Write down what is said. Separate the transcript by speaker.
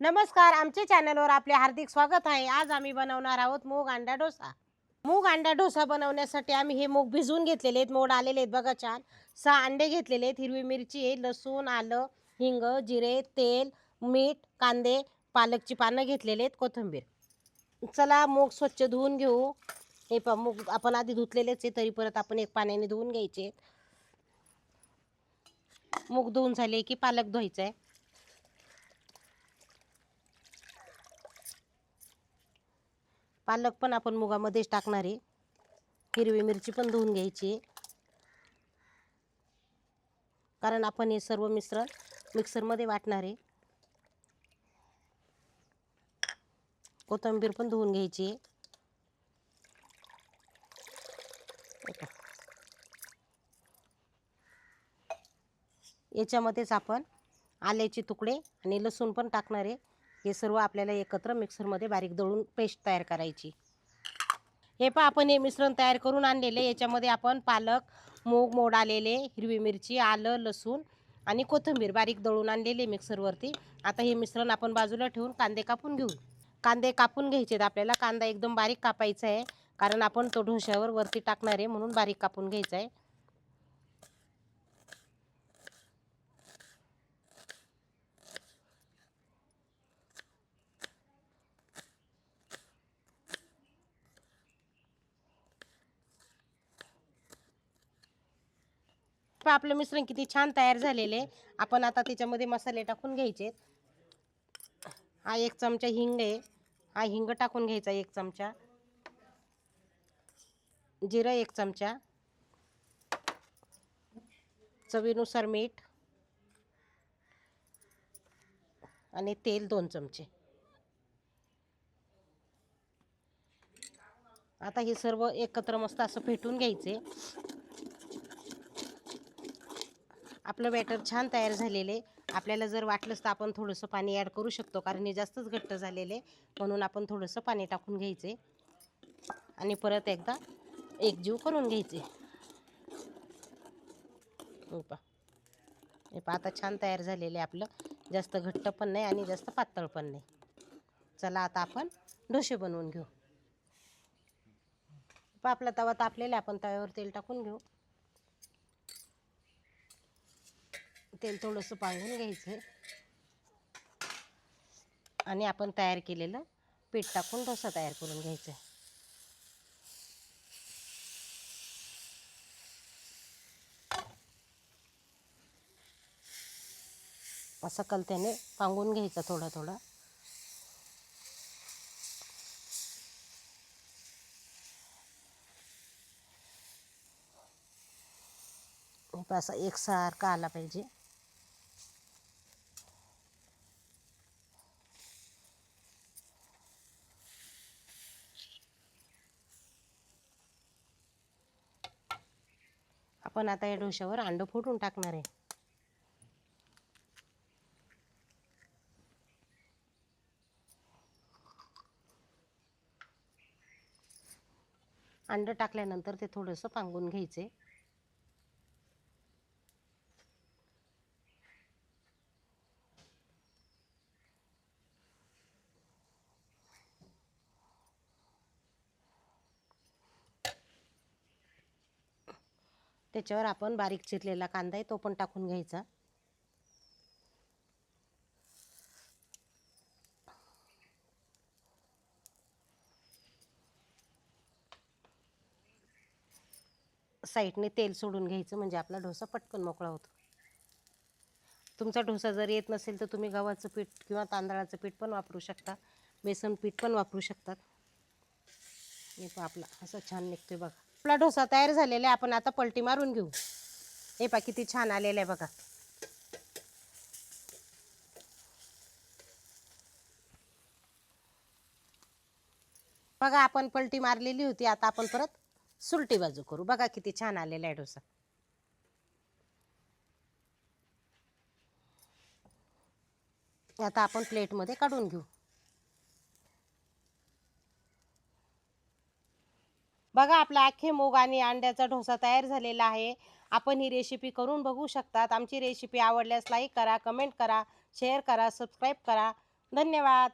Speaker 1: नमस्कार आमच्या चॅनलवर आपले हार्दिक स्वागत आहे. आज आम्ही बनवणार आहोत मूग अंडा डोसा. मूग अंडा डोसा बनवण्यासाठी आम्ही हे मूग भिजवून घेतलेले आहेत. मोड आलेले आहेत बघा छान. सहा अंडे घेतलेले आहेत. हिरवी मिरची आहे लसूण आलं हिंग जिरे तेल मीठ कांदे पालकची पानं घेतलेले आहेत कोथिंबीर. चला मूग स्वच्छ धुवून घेऊ. हे प मूग आपण आधी धुतलेलेच आहे तरी परत आपण एक पाण्याने धुवून घ्यायचे मूग धुवून झाले की पालक धुवायचा आहे पालक पण आपण मुगामध्येच टाकणार आहे. हिरवी मिरची पण धुवून घ्यायची. कारण आपण हे सर्व मिश्रण मिक्सरमध्ये वाटणार आहे. कोथिंबीर पण धुवून घ्यायची. याच्यामध्येच आपण आल्याचे तुकडे आणि लसूण पण टाकणार आहे. हे सर्व आपल्याला एकत्र मिक्सरमध्ये बारीक दळून पेस्ट तयार करायची. हे पहा आपण हे मिश्रण तयार करून आणलेले. याच्यामध्ये आपण पालक मूग मोड आलेले हिरवी मिरची आलं लसूण आणि कोथिंबीर बारीक दळून आणलेले मिक्सरवरती. आता हे मिश्रण आपण बाजूला ठेवून कांदे कापून घेऊ. कांदे कापून घ्यायचे आहेत. आपल्याला कांदा एकदम बारीक कापायचा आहे. कारण आपण तो ढोश्यावर वरती टाकणार आहे म्हणून बारीक कापून घ्यायचा आहे. पहा आपलं मिश्रण किती छान तयार झालेले आपण आता त्याच्यामध्ये मसाले टाकून घ्यायचे हा एक चमचा हिंग आहे. हा हिंग टाकून घ्यायचा एक चमचा. जिरं एक चमचा. चवीनुसार मीठ. आणि तेल दोन चमचे. आता हे सर्व एकत्र मस्त असं फेटून घ्यायचे. आपलं बॅटर छान तयार झालेले आपल्याला जर वाटलंच तर आपण थोडंसं पाणी ॲड करू शकतो कारण हे जास्तच घट्ट झालेले म्हणून आपण थोडंसं पाणी टाकून घ्यायचे आणि परत एकदा एकजीव करून घ्यायचे हे पहा. हे पहा आता छान तयार झालेले आपलं. जास्त घट्ट पण नाही आणि जास्त पातळ पण नाही. चला आता आपण डोसे बनवून घेऊ. आपला तवा तापलेला आहे, आपण तव्यावर तेल टाकून घेऊ. तेल थोडंसं पाळून घ्यायचं. आणि आपण तयार केलेलं पीठ टाकून डोसा तयार करून घ्यायचा. असं कलत्याने पांगून घ्यायचा थोडा थोडा. असा एकसारखा आला पाहिजे. आपण आता या डोश्यावर अंड फोडून टाकणार आहे. अंड टाकल्यानंतर ते थोडंसं पांगून घ्यायचे. त्याच्यावर आपण बारीक चिरलेला कांदा आहे तो पण टाकून घ्यायचा. साईडने तेल सोडून घ्यायचं म्हणजे आपला डोसा पटकन मोकळा होतो. तुमचा डोसा जर येत नसेल तर तुम्ही गव्हाचं पीठ किंवा तांदळाचं पीठ पण वापरू शकता. बेसन पीठ पण वापरू शकतात. हे आपला असं छान निघतोय बघा. आपला डोसा तयार झालेला आहे आपण आता पलटी मारून घेऊ. हे पा किती छान आलेलं आहे बघा. बघा आपण पलटी मारलेली होती आता आपण परत सुलटी बाजू करू. बघा किती छान आलेला आहे डोसा आता आपण प्लेटमध्ये काढून घेऊ. बघा आपला अख्खे मूग आणि अंड्याचा डोसा तयार झालेला आहे. आपण ही रेसिपी करून बघू शकतात. आमची रेसिपी आवडल्यास लाईक करा कमेंट करा शेअर करा सबस्क्राईब करा. धन्यवाद.